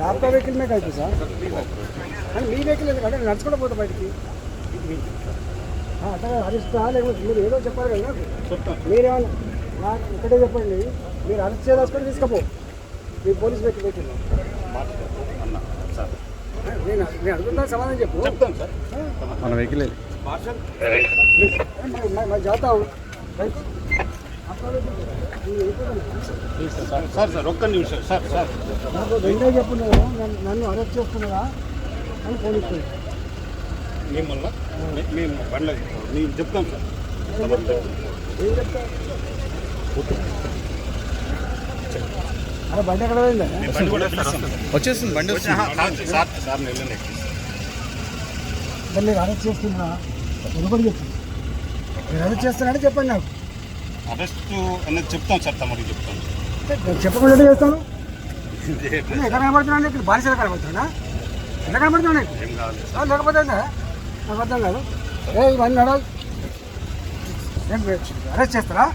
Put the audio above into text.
App vehicle మేక అయితే sir కానీ మీ వెహికల్ ఎందుకు అంటే నడుచుకుంటూ పోతా బయటికి అట్లా అరెస్ట్ లేకపోతే మీరు ఏదో చెప్పారు కదా మీరేమన్నా ఇక్కడే చెప్పండి. మీరు అరెస్ట్ చేసుకొని తీసుకపో. మీ పోలీస్ పెట్టి పెట్టిన నేను నేను అడుగుతా సమాధానం చెప్పు. చెప్తాను సార్. వెహికల్ మరి చదువుతావు సార్ సార్ ఒక్క నిమిషం. Sir sir. రెండే చెప్పు నన్ను అరెస్ట్ చేస్తున్నావా అని పోలీస్ మిమ్మల్ని మేము నేను చెప్తాం సార్. ఏం చెప్తాను అరే బండి ఎక్కడ పోయిందా. వచ్చేస్తుంది బండి సార్ నేను అరెస్ట్ చేస్తున్నా. ఎందుకు చెప్పు. మీరు అరెస్ట్ చెప్పండి నాకు. అరెస్ట్ అనేది చెప్తాం సార్ తమరికి చెప్తాం నేను చెప్పకుండా చేస్తాను? నేను ఎక్కడ కనబడుతున్నాను ఇక్కడ బానిసలు కనబడుతున్నా ఎట్లా కనబడుతున్నా నీకు? ఏం కావాలి? ఆ, లేకపోతే? నాకు అర్థం కాదు ఏ ఇవన్నీ నడవాలి. ఏం అరెస్ట్ చేస్తారా?